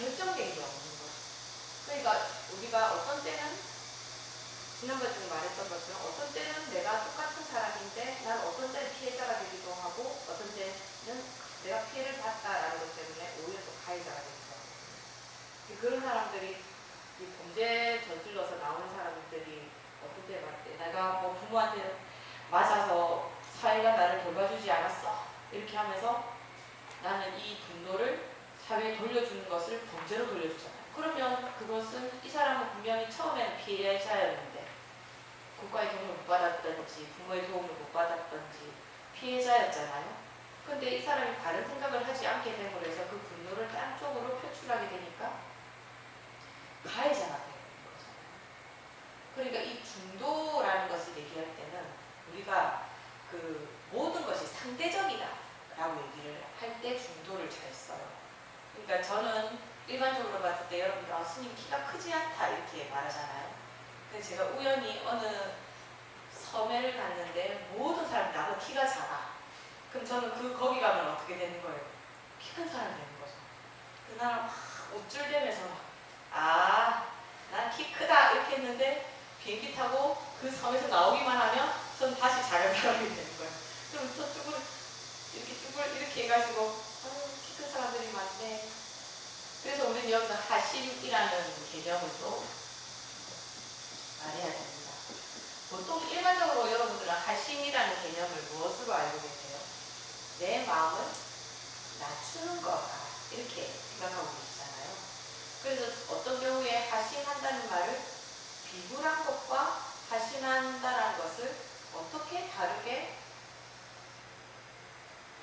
결정된 게 없는 거죠. 그러니까 우리가 어떤 때는 지난번에 좀 말했던 것처럼 어떤 때는 내가 똑같은 사람인데 난 어떤 때는 피해자가 되기도 하고 어떤 때는 내가 피해를 봤다라는 것 때문에 오히려 또 가해자가 되기도 하고 그런 사람들이 이 범죄 저질러서 나오는 사람들이 어떤 때 말때 내가 뭐 부모한테 맞아서 사회가 나를 돌봐주지 않았어 이렇게 하면서 나는 이 분노를 사회에 돌려주는 것을 범죄로 돌려주잖아요. 그러면 그것은 이 사람은 분명히 처음에는 피해자였는데 국가의 도움을 못 받았든지 부모의 도움을 못 받았든지 피해자였잖아요. 근데 이 사람이 다른 생각을 하지 않게 됨으로 해서 그 분노를 딴 쪽으로 표출하게 되니까 가해자가 되는 거잖아요. 그러니까 이 중도라는 것을 얘기할 때는 우리가 그 모든 것이 상대적이다 라고 얘기를 할 때 중도를 잘 써요. 그러니까 저는 일반적으로 봤을 때 여러분들 아, 스님 키가 크지 않다 이렇게 말하잖아요. 근데 제가 우연히 어느 섬에를 갔는데 모든 사람이 나보다 키가 작아. 그럼 저는 그 거기 가면 어떻게 되는 거예요? 키 큰 사람 되는 거죠. 그날 막 우쭐대면서 막, 아, 난 키 크다 이렇게 했는데 비행기 타고 그 섬에서 나오기만 하면 전 다시 작은 사람이 되는 거예요. 그럼 또 쭈글 이렇게 쭈글 이렇게 해가지고 키큰 사람들이 많네. 그래서 우리는 여기서 하심이라는 개념을 또 말해야 됩니다. 보통 일반적으로 여러분들은 하심이라는 개념을 무엇으로 알고 계세요? 내 마음을 낮추는 거다. 이렇게 생각하고 계시잖아요. 그래서 어떤 경우에 하심한다는 말을 비굴한 것과 하심한다라는 것을 어떻게 다르게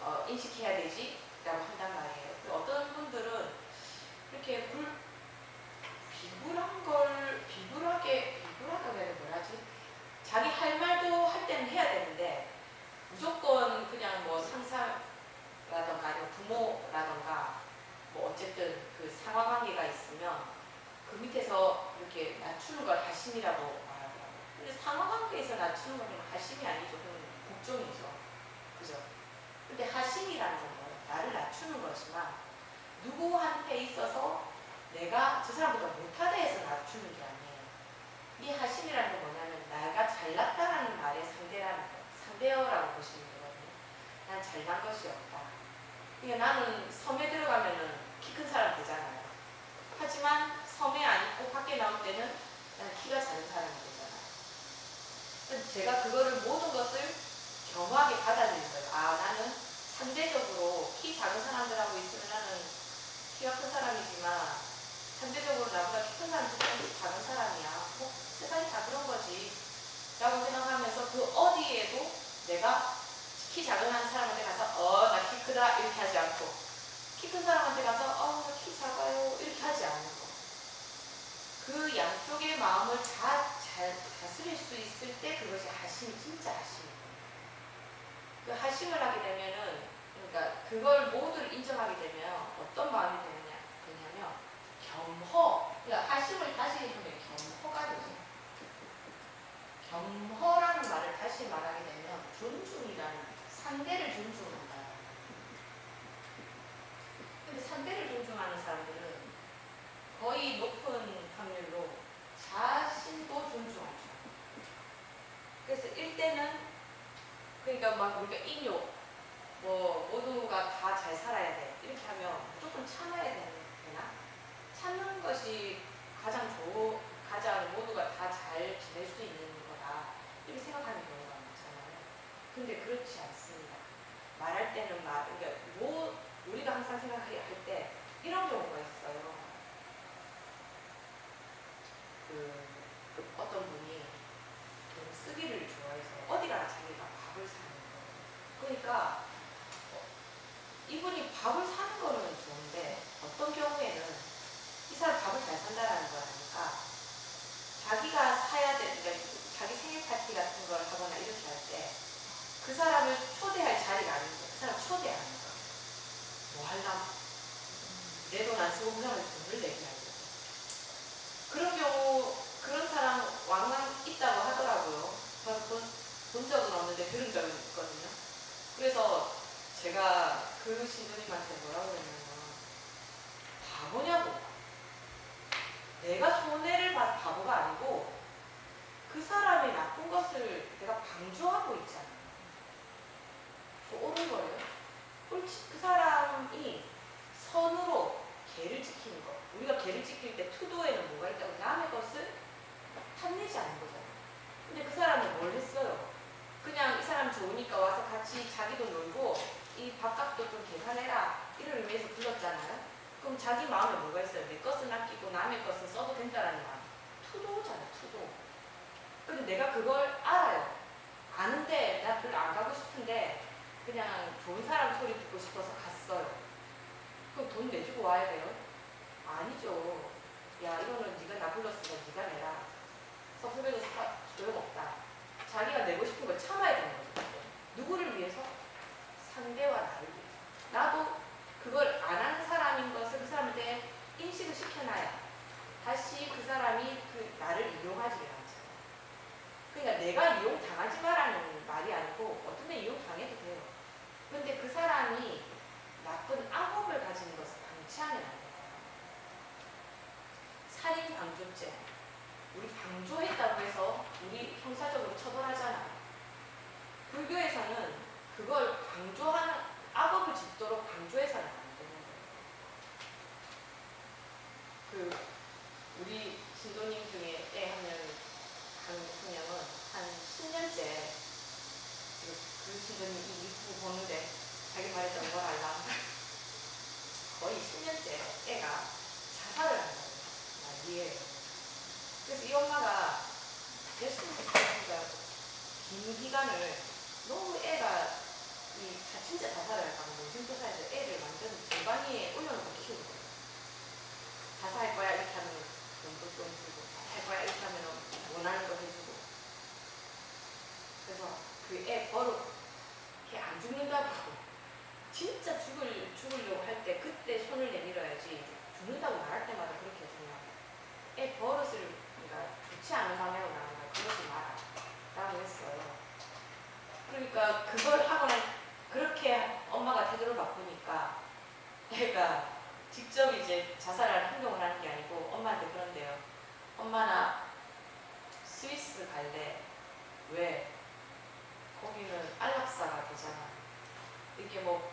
어, 인식해야 되지? 라고 한단 말이에요. 그 어떤 분들은 이렇게 불, 비굴한 걸, 비굴하게, 비굴하다고 해야 뭐라지? 자기 할 말도 할 때는 해야 되는데, 무조건 그냥 뭐 상사라던가 부모라던가 뭐 어쨌든 그 상하 관계가 있으면 그 밑에서 이렇게 낮추는 걸 하심이라고 말하더라고요. 근데 상하 관계에서 낮추는 건 하심이 아니죠. 그건 복종이죠. 그죠? 근데 하심이라는 건? 나를 낮추는 거지만 누구한테 있어서 내가 저 사람보다 못하다 해서 낮추는 게 아니에요. 이 하심이라는 건 뭐냐면 내가 잘났다라는 말의 상대라는 거. 상대어라고 보시면 되거든요. 난 잘난 것이 없다. 그러니까 나는 섬에 들어가면은 키 큰 사람 되잖아요. 하지만 섬에 안 있고 밖에 나올 때는 난 키가 작은 사람이 되잖아요. 제가 그거를 모든 것을 겸허하게 받아들인 거예요. 아, 나는 상대적으로 키 작은 사람들하고 있으면 나는 키가 큰 사람이지만 상대적으로 나보다 키 큰 사람이 조금 작은 사람이야. 뭐 세상이 다 그런 거지. 라고 생각하면서 그 어디에도 내가 키 작은 한 사람한테 가서 어, 나 키 크다 이렇게 하지 않고 키 큰 사람한테 가서 어, 나 키 작아요 이렇게 하지 않는 거. 그 양쪽의 마음을 다 잘 다스릴 수 있을 때 그것이 하심이 진짜 하심이에요. 그 하심을 하게 되면은 그걸 모두를 인정하게 되면 어떤 마음이 되느냐 되냐면 겸허. 그러니까 하심을 다시 하면 겸허가 되죠. 겸허라는 말을 다시 말하게 되면 존중이라는 상대를 존중한다. 근데 상대를 존중하는 사람들은 거의 높은 확률로 자신도 존중하죠. 그래서 일대는 그러니까 막 우리가 인욕 뭐 모두가 다 잘 살아야 돼 이렇게 하면 무조건 참아야 되나? 참는 것이 가장 좋 가장 모두가 다 잘 지낼 수 있는 거다 이렇게 생각하는 경우가 많잖아요. 근데 그렇지 않습니다. 말할 때는 말 그러니까 뭐 우리가 항상 생각할 때 이런 경우가 있어요. 그 어떤 분이 좀 쓰기를 좋아해서 어디 가나 자기가 밥을 사는 거예요. 그러니까 어, 이분이 밥을 사는 거는 좋은데 어떤 경우에는 이 사람 밥을 잘 산다라는 걸 아니까 자기가 사야 되는 그러니까 자기 생일 파티 같은 걸 하거나 이렇게 할 때 그 사람을 초대할 자리가 아닌데 그 사람 초대하는 거예요. 뭐 하려면 내 돈 안 쓰고 그 사람을 돈을 하죠. 그런 경우 그런 사람 왕왕 있다고 하더라고요. 저는 본, 본 적은 없는데 들은 적은 있거든요. 그래서 제가 그 신부님한테 뭐라고 했냐면 바보냐고 내가 손해를 봐서 바보가 아니고 그 사람의 나쁜 것을 내가 방조하고 있잖아. 그 옳은 거예요. 옳지. 그 사람이 선으로 개를 지키는 거. 우리가 개를 지킬 때 투도에는 뭐가 있다고 남의 것을 탐내지 않는 거잖아. 근데 그 사람은 뭘 했어요? 그냥 이 사람 좋으니까 와서 같이 자기도 놀고 이 밥값도 좀 계산해라 이런 의미에서 불렀잖아요. 그럼 자기 마음에 뭐가 있어요? 내 것은 아끼고 남의 것은 써도 된다라는 마음. 투도잖아, 투도. 근데 내가 그걸 알아요. 아는데 나 별로 안 가고 싶은데 그냥 좋은 사람 소리 듣고 싶어서 갔어요. 그럼 돈 내주고 와야 돼요? 아니죠. 야 이거는 네가 나 불렀으니까 네가 내라. 섭섭해도 소용없다. 자기가 내고 싶은 걸 참아야 되는 거죠. 누구를 위해서? 상대와 나를 위해서. 나도 그걸 안 하는 사람인 것을 그 사람한테 인식을 시켜놔야 다시 그 사람이 그 나를 이용하지 않죠. 그러니까 내가 이용 당하지 마라는 말이 아니고 어떤 데 이용 당해도 돼요. 근데 그 사람이 나쁜 악업을 가지는 것을 방치하면 안 돼요. 살인 방조죄. 우리 방조했다고 해서 우리 형사적으로 처벌하잖아요. 불교에서는 그걸 방조하는 악업을 짓도록 방조해서는 안 되는 거예요. 그 우리 신도님 중에 애한명 한 분명은 한 10년째 그, 그 신도님 이 유튜브 보는데 자기 말했던 걸 알라 거의 10년째 애가 자살을 한 거예요. 난리예요. 그래서 이 엄마가 열심히 그러니까 긴 기간을 너무 애가 이 자- 진짜 자살을 할까 봐 노심초사해서 애를 완전 골방위에 올려놓고 키우는 거예요. 자살할 거야 이렇게 하면 돈도 좀 주고 자살할 거야 이렇게 하면 원하는 거 해주고. 그래서 그 애 버릇 걔안 죽는다고 진짜 죽을 죽으려고 할 때 그때 손을 내밀어야지 죽는다고 말할 때마다 그렇게 해주냐 애 버릇을 그러니까 좋지 않은 방향으로 나가는 걸 그러지 마라. 라고 했어요. 그러니까 그걸 하고는 그렇게 엄마가 태도를 바꾸니까 애가 직접 이제 자살할 행동을 하는 게 아니고 엄마한테 그런데요. 엄마 나 스위스 갈래. 왜? 거기는 안락사가 되잖아. 이렇게 뭐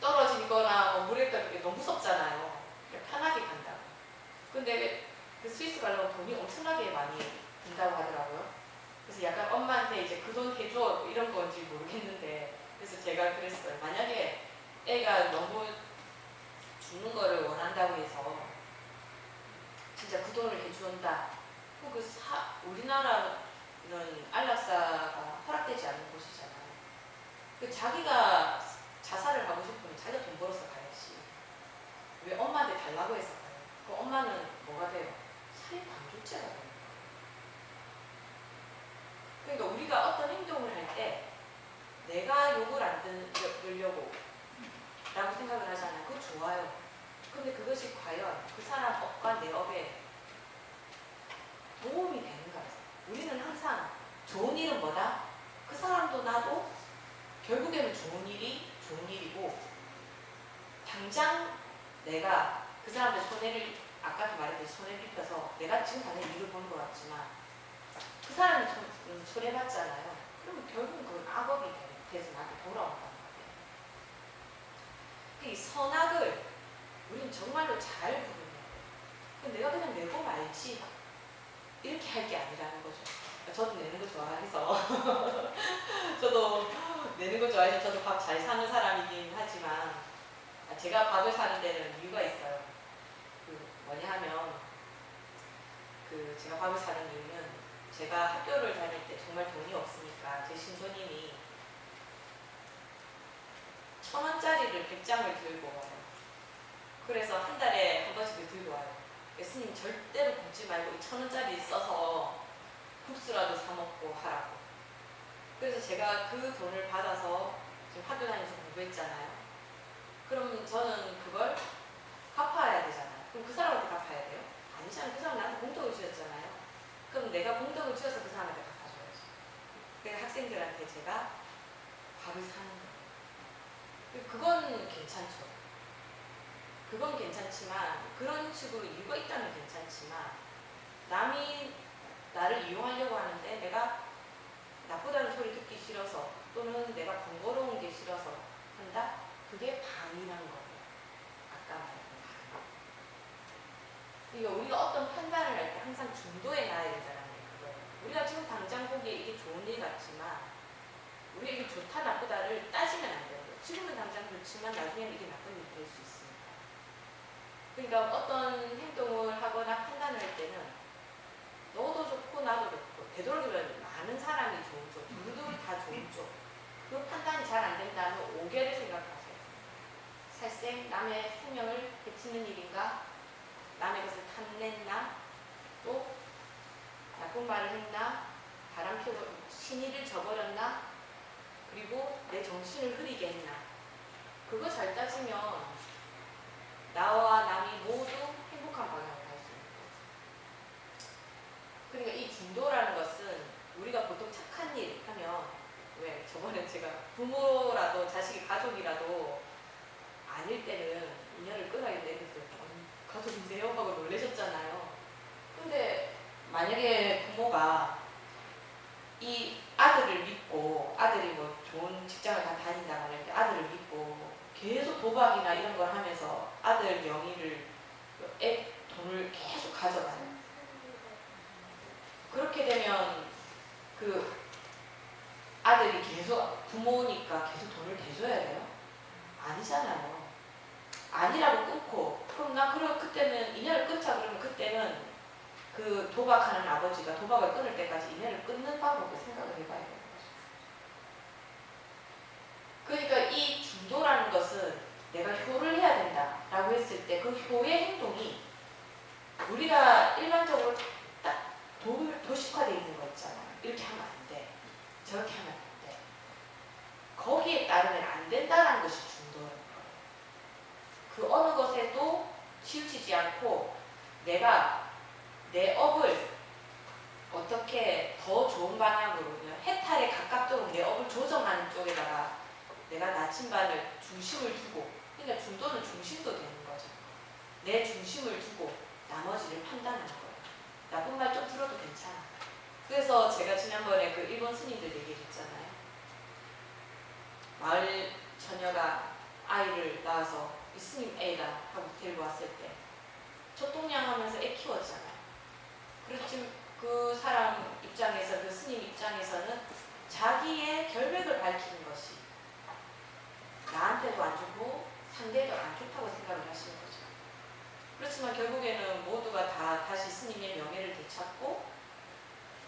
떨어지거나 뭐 물에 떨게 너무 무섭잖아요. 그러니까 편하게 간다고. 근데 그 스위스 가려면 돈이 엄청나게 많이 든다고 하더라고요. 그래서 약간 엄마한테 이제 그 돈 해줘 이런 건지 모르겠는데 그래서 그랬어요. 만약에 애가 너무 죽는 거를 원한다고 해서 진짜 그 돈을 해준다. 그 사, 우리나라는 안락사가 허락되지 않는 곳이잖아요. 그 자기가 자살을 하고 싶으면 자기가 돈 벌어서 가야지. 왜 엄마한테 달라고 해서 가요? 그 엄마는 뭐가 돼요? 살인 방조죄가 돼요. 그러니까 우리가 어떤 행동을 할때 내가 욕을 안 들- 들려고 라고 생각을 하잖아요. 그거 좋아요. 근데 그것이 과연 그 사람 업과 내 업에 도움이 되는가? 우리는 항상 좋은 일은 뭐다? 그 사람도 나도 결국에는 좋은 일이 좋은 일이고 당장 내가 그 사람의 손해를 아까도 말했듯이 손해를 입혀서 내가 지금 당장 이익을 보는 것 같지만 그 사람이 손, 음, 손해봤잖아요. 그러면 결국은 그건 악업이 돼- 돼서 나한테 돌아온단 말이에요. 이 선악을 우리는 정말로 잘 구분해야. 근데 내가 그냥 내고 말지 이렇게 할 게 아니라는 거죠. 저도 내는 거 좋아해서 저도 내는 거 좋아해서 저도 밥 잘 사는 사람이긴 하지만 아, 제가 밥을 사는 데는 이유가 있어요. 그 뭐냐 하면 그 제가 밥을 사는 이유는 제가 학교를 다닐 때 정말 돈이 없으니까 제 신부님이 천 원짜리를 100장을 들고 와요. 그래서 한 달에 한 번씩 들고 와요. 예수님 절대로 굶지 말고 이 천 원짜리 써서 국수라도 사 먹고 하라고. 그래서 제가 그 돈을 받아서 지금 학교 다니면서 공부했잖아요. 그럼 저는 그걸 갚아야 되잖아요. 그럼 그 사람한테 갚아야 돼요? 아니잖아요. 그 사람 나한테 공덕을 주었잖아요. 그럼 내가 공덕을 주어서 그 사람한테 갚아줘야지. 그러니까 학생들한테 제가 밥을 사는 거예요. 그건 괜찮죠. 그건 괜찮지만 그런 식으로 이유가 있다면 괜찮지만 남이 나를 이용하려고 하는데 내가 나쁘다는 소리 듣기 싫어서 또는 내가 번거로운 게 싫어서 한다? 그게 방이라는 거예요. 아까 말했던 방. 그러니까 우리가 어떤 판단을 할 때 항상 중도에 놔야 된다는 그거예요. 우리가 지금 당장 보기에 이게 좋은 일 같지만 우리가 이게 좋다 나쁘다를 따지면 안 돼요. 지금은 당장 좋지만 나중에는 이게 나쁜 일이 될 수 있으니까. 그러니까 어떤 행동을 하거나 판단을 할 때는 너도 좋고 나도 좋고 되도록이면 많은 사람이 좋은 쪽, 둘둘 다 좋은 쪽. 그 판단이 잘 안 된다면 오개를 생각하세요. 살생 남의 생명을 해치는 일인가? 남의 것을 탐냈나? 또 나쁜 말을 했나? 바람 피고 신의를 저버렸나? 그리고 내 정신을 흐리게 했나? 그거 잘 따지면 나와 남이 모두 행복한 방향으로 갈 수 있는 거죠. 그러니까 이 중도라는 것은 우리가 보통 착한 일 하면 왜 저번에 제가 부모라도 자식이 가족이라도 아닐 때는 인연을 끊어야겠네 그랬더니 어, 가족인데요 하고 놀라셨잖아요. 근데 만약에 부모가 이 아들을 믿고 아들이 뭐 좋은 직장을 다 다닌다고 할때 아들을 믿고 계속 도박이나 이런 걸 하면서 아들 명의를 애 돈을 계속 가져가요. 그렇게 되면 그 아들이 계속 부모니까 계속 돈을 대줘야 돼요? 아니잖아요. 아니라고 끊고 그럼 나 그럼 그때는 인연을 끊자 그러면 그때는 그 도박하는 아버지가 도박을 끊을 때까지 인연을 끊는 방법을 생각을 해봐야 거죠. 그러니까 이 중도라는 것은 내가 효를 해야 된다라고 했을 때 그 효의 행동이 우리가 일반적으로 딱 도, 도식화되어 있는 거 있잖아요. 이렇게 하면 안 돼. 저렇게 하면 안 돼. 거기에 따르면 안 된다는 것이 중도라는 거예요. 그 어느 것에도 치우치지 않고 내가 내 업을 어떻게 더 좋은 방향으로 해탈에 가깝도록 내 업을 조정하는 쪽에다가 내가 나침반을 중심을 두고 그러니까 중도는 중심도 되는 거죠. 내 중심을 두고 나머지를 판단하는 거예요. 나쁜 말 좀 들어도 괜찮아. 그래서 제가 지난번에 그 일본 스님들 얘기했잖아요. 마을 처녀가 아이를 낳아서 이 스님 애다 하고 데리고 왔을 때 첫동양 하면서 애 키웠잖아요. 그렇지만 그 사람 입장에서 그 스님 입장에서는 자기의 결백을 밝히는 것이 나한테도 안 좋고 상대도 안 좋다고 생각을 하시는 거죠. 그렇지만 결국에는 모두가 다 다시 스님의 명예를 되찾고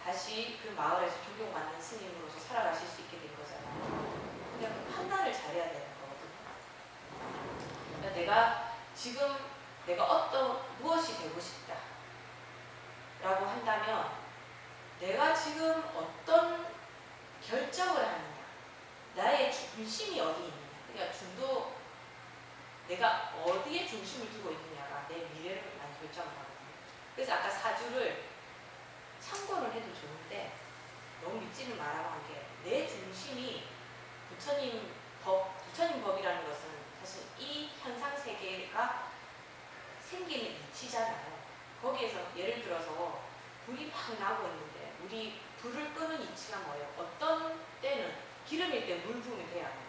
다시 그 마을에서 존경받는 스님으로서 살아가실 수 있게 된 거잖아요. 근데 그 판단을 잘해야 되는 거거든요. 그러니까 내가 지금 내가 어떤 무엇이 되고 싶다 라고 한다면 내가 지금 어떤 결정을 하느냐 나의 중심이 어디 있느냐 그러니까 중도 내가 어디에 중심을 두고 있느냐가 내 미래를 많이 결정을 하거든요 그래서 아까 사주를 참고를 해도 좋은데 너무 믿지는 말라고 한 게 내 중심이 부처님 법, 부처님 법이라는 것은 사실 이 현상 세계가 생기는 이치잖아요. 거기에서 예를 들어서 불이 막 나고 있는데 우리 불을 끄는 이치가 뭐예요? 어떤 때는 기름일 때 물 부으면 돼야 돼요.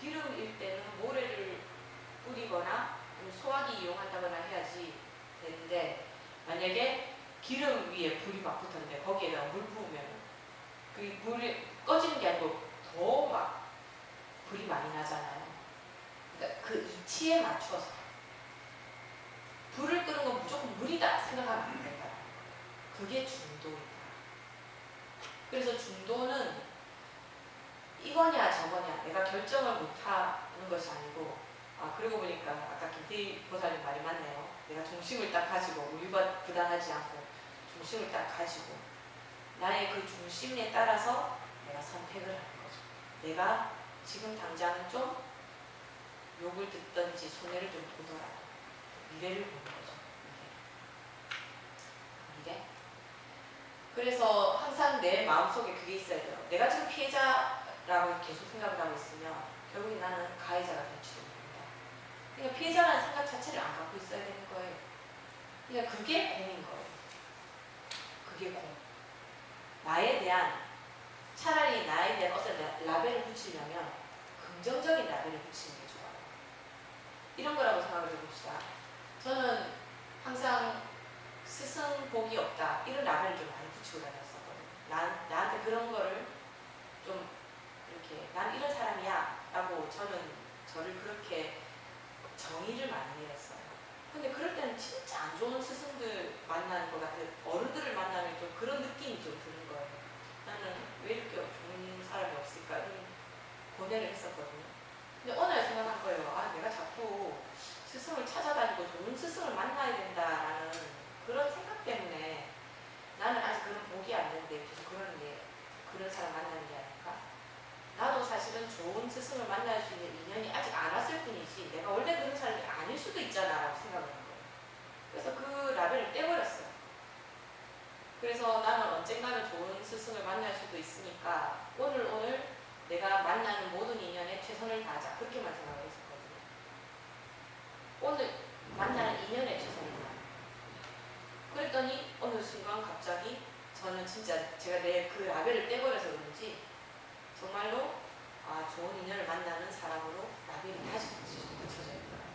기름일 때는 모래를 뿌리거나 소화기 이용한다거나 해야지 되는데 만약에 기름 위에 불이 막 붙었는데 거기에다가 물 부으면 그 물이 꺼지는 게 아니고 더 막 불이 많이 나잖아요. 그러니까 그 이치에 맞춰서 불을 끄는 건 무조건 물이다 생각하면 안 된다. 그게 중도이다. 그래서 중도는 이거냐 저거냐 내가 결정을 못하는 것이 아니고 아 그러고 보니까 아까 김태희 보살님 말이 맞네요. 내가 중심을 딱 가지고 우유가 부담하지 않고 중심을 딱 가지고 나의 그 중심에 따라서 내가 선택을 하는. 내가 지금 당장 좀 욕을 듣든지 손해를 좀 보더라도 미래를 보는 거죠. 미래. 미래. 그래서 항상 내 마음속에 그게 있어야 돼요. 내가 지금 피해자라고 계속 생각을 하고 있으면 결국에 나는 가해자가 될지도 모른다. 그러니까 피해자라는 생각 자체를 안 갖고 있어야 되는 거예요. 그냥 그게 공인 거예요. 그게 공. 나에 대한 차라리 나에 대한 어떤 라- 라벨을 붙이려면 긍정적인 라벨을 붙이는 게 좋아요. 이런 거라고 생각을 해봅시다. 저는 항상 스승 복이 없다 이런 라벨을 좀 많이 붙이고 다녔었거든요. 난 나한테 그런 거를 좀 이렇게 난 이런 사람이야 라고 저는 저를 그렇게 정의를 많이 내렸어요. 근데 그럴 때는 진짜 안 좋은 스승들 만나는 것 같아요. 어른들을 만나면 좀 그런 느낌이 좀 드는 거예요. 나는 왜 이렇게 좋은 사람이 없을까 이런 고뇌를 했었거든요. 근데 날 생각한 거예요. 아 내가 자꾸 스승을 찾아다니고 좋은 스승을 만나야 된다라는 그런 생각 때문에 나는 아직 그런 복이 안 됐는데 계속 그러는 게 그런 사람 만나는 게 아닐까? 나도 사실은 좋은 스승을 만날 수 있는 인연이 아직 안 왔을 뿐이지 내가 원래 그런 사람이 아닐 수도 있잖아 라고 생각을 한 거예요. 그래서 그 라벨을 떼버렸어요. 그래서 나는 언젠가는 좋은 스승을 만날 수도 있으니까 오늘 오늘 내가 만나는 모든 인연에 최선을 다하자 그렇게만 생각을 했었거든요. 오늘 만나는 인연에 최선을 다하자. 그랬더니 어느 순간 갑자기 저는 진짜 제가 내 그 라벨을 떼버려서 그런지 정말로 아 좋은 인연을 만나는 사람으로 라벨이 다시 붙여- 붙여져 있더라고요.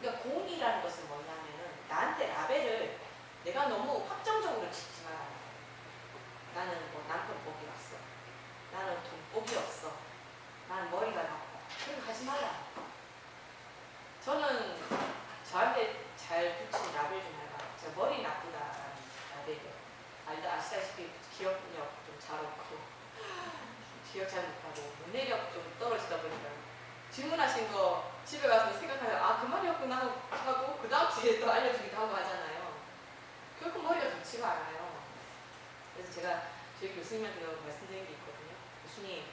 그러니까 공이라는 것은 뭐냐면은 나한테 라벨을 내가 너무 확정적으로 짓지 말아요. 나는 뭐 남편복이 왔어. 나는 돈복이 없어. 나는 머리가 나빠. 가지 말라. 저는 저한테 잘 붙인 라벨 중 하나가 제가 머리 나쁘다라는 라벨이에요. 알다 아시다시피 기억력 좀 잘 없고 기억 잘 못하고 문해력 좀 떨어지다 보니까 질문하신 거 집에 가서 생각하면 아 그 말이었구나 하고 그 다음 주에 또 알려주기도 하고 하잖아요. 결코 머리가 좋지가 않아요. 그래서 제가 저희 교수님한테 말씀드린 게 있거든요. 교수님,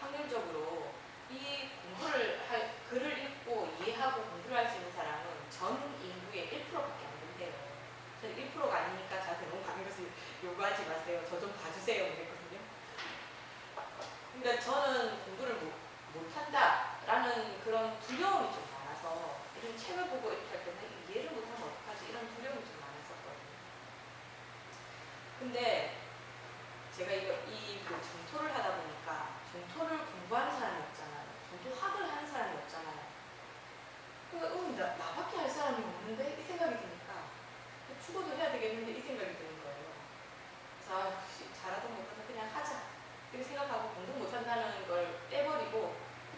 확률적으로 이 공부를 할, 글을 읽고 이해하고 공부를 할 수 있는 사람은 전 인구의 1%밖에 안 된대요. 저는 1%가 아니니까 저한테 너무 많은 것을 요구하지 마세요. 저 좀 봐주세요. 그랬거든요. 그러니까 저는 공부를 못, 못한다라는 그런 두려움이 좀 많아서 이런 책을 보고 이렇게 할 때는 이해를 못하면 어떡하지? 이런 두려움이 좀 많았었거든요. 근데 제가 이거 이그 정토를 하다 보니까 정토를 공부하는 사람이 없잖아요. 정토학을 하는 사람이 없잖아요. 그러니까 음, 나, 나밖에 할 사람이 없는데 이 생각이 드니까 죽어도 해야 되겠는데 이 생각이 드는 거예요. 그래서 아, 혹시 잘하든 못하든 그냥 하자. 이렇게 생각하고 공부 못한다는 걸 떼버리고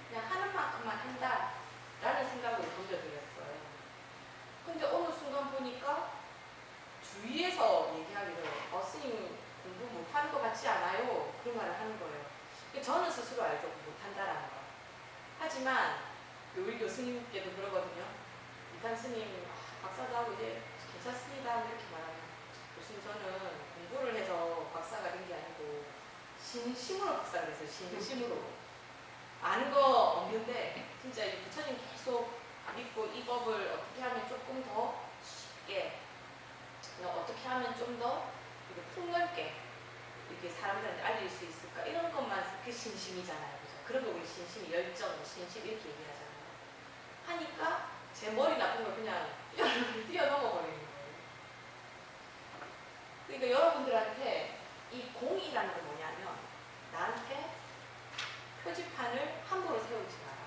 그냥 하는 만큼만 한다라는 생각으로 돌려드렸어요. 근데 어느 순간 보니까 주위에서 얘기하기를 어, 스님 공부 못하는 것 같지 않아요? 그런 말을 하는 거예요. 근데 저는 스스로 알죠. 못한다라는 거. 하지만 우리 교수님께도 그러거든요. 이탄 스님 아, 박사도 하고 이제 괜찮습니다. 이렇게 말하면 교수님 저는 공부를 해서 박사가 된 게 아니고 진심으로 박사가 됐어요. 진심으로. 아는 거 없는데 진짜 이 부처님 계속 믿고 이 법을 어떻게 하면 조금 더 쉽게 그냥 어떻게 하면 좀 더 폭넓게 이렇게 사람들한테 알릴 수 있을까 이런 것만 그 신심이잖아요. 그런 거 우리 신심, 열정, 신심 이렇게 얘기하잖아요. 하니까 제 머리 나쁜 걸 그냥 뛰어넘어 버리는 거예요. 그러니까 여러분들한테 이 공이라는 건 뭐냐면 나한테 표지판을 함부로 세우지 마라.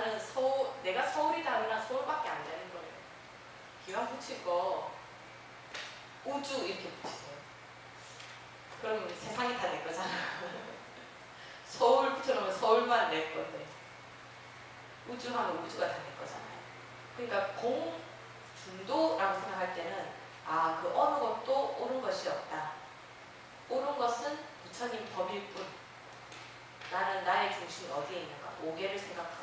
나는 서울, 내가 서울이다 하면 서울밖에 안 되는 거예요. 기왕 붙일 거 우주 이렇게 붙이세요. 그럼 세상이 다 내 거잖아요. 서울 붙여놓으면 서울만 내 건데 우주 하면 우주가 다 내 거잖아요. 그러니까 공중도라고 생각할 때는 아 그 어느 것도 옳은 것이 없다. 옳은 것은 부처님 법일 뿐. 나는 나의 중심이 어디에 있는가? 오계를 생각하고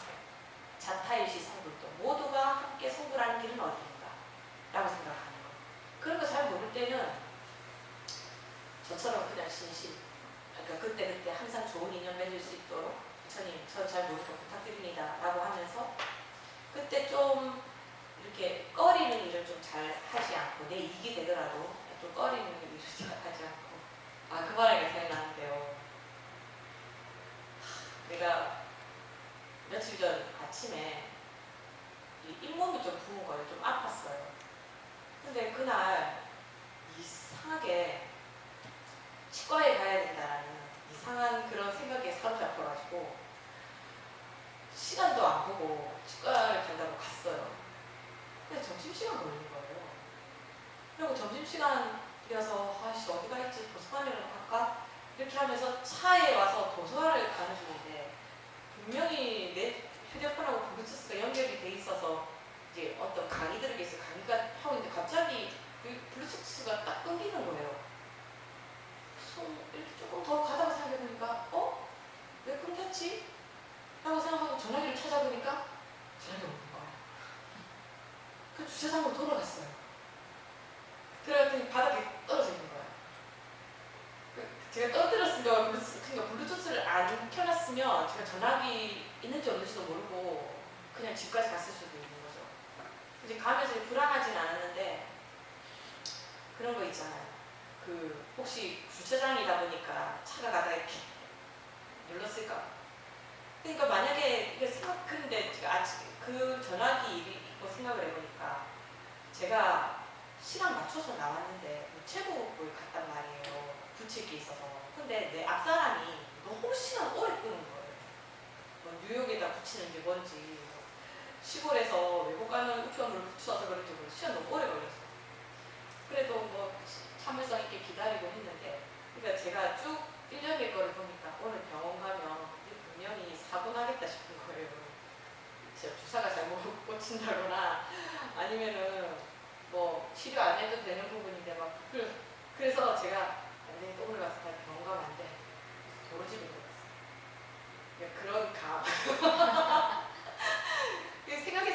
자타일시 성불도 모두가 함께 성불하는 길은 어디인가? 라고 생각하는 거. 그런 거 잘 모를 때는 저처럼 그냥 신심. 그러니까 그때 그때 항상 좋은 인연 맺을 수 있도록 부처님 저 잘 모르고 부탁드립니다. 라고 하면서 그때 좀 이렇게 꺼리는 일을 좀 잘 하지 않고 내 이익이 되더라도 좀 꺼리는 일을 잘 하지 않고 아그 말이 생각나는데요. 하, 내가 며칠 전 아침에 이 잇몸이 좀 부은 거예요. 좀 아팠어요. 근데 그날 이상하게 치과에 가야 된다라는 이상한 그런 생각에 사로잡혀가지고 시간도 안 보고 치과를 간다고 갔어요. 근데 점심시간 걸린 거예요. 그리고 점심시간이어서 아씨 어디가 있지 도서관이라도 갈까? 이렇게 하면서 차에 와서 도서관을 가는 중인데 분명히 내 휴대폰하고 블루투스가 연결이 돼 있어서 이제 어떤 강의들을 위해서 강의가 하고 있는데 갑자기 그 블루투스가 딱 끊기는 거예요. 손 이렇게 조금 더 가다가 생각해보니까 어? 왜 끊겼지? 라고 생각하고 전화기를 찾아보니까 전화기가 없는 거예요. 그 주차장으로 돌아갔어요. 그랬더니 바닥에 떨어져 있는 거예요. 그 제가 떨어뜨렸으면 그러니까 블루투스를 안 켜놨으면 제가 전화기 있는지 없는지도 모르고 그냥 집까지 갔을 수도 있는 거죠. 이제 가면서 불안하진 않았는데 그런 거 있잖아요. 그 혹시 주차장이다 보니까 차가 가다가 이렇게 눌렀을까? 그러니까 만약에 이게 생각했는데 제가 아직 그 전화기 일이 있고 생각을 해보니까 제가 시간 맞춰서 나왔는데 우체국을 갔단 말이에요. 게 있어서. 근데 내 앞사람이 너무 시간 오래 끄는 거예요. 뭐 뉴욕에다 붙이는지 뭔지 시골에서 외국 가는 우편으로 붙여서 그런지 모르고 시간 너무 오래 걸렸어. 그래도 뭐 참을성 있게 기다리고 했는데 그러니까 제가 쭉 1년일 거를 보니까 오늘 병원 가면 분명히 사고 나겠다 싶은 거예요. 진짜 주사가 잘못 꽂힌다거나 아니면은 뭐 치료 안 해도 되는 부분인데 막 그, 그래서 제가 안돼 오늘 가서 다 병원 가면 안돼 도로집에 들어갔어 그런 가 생각했어.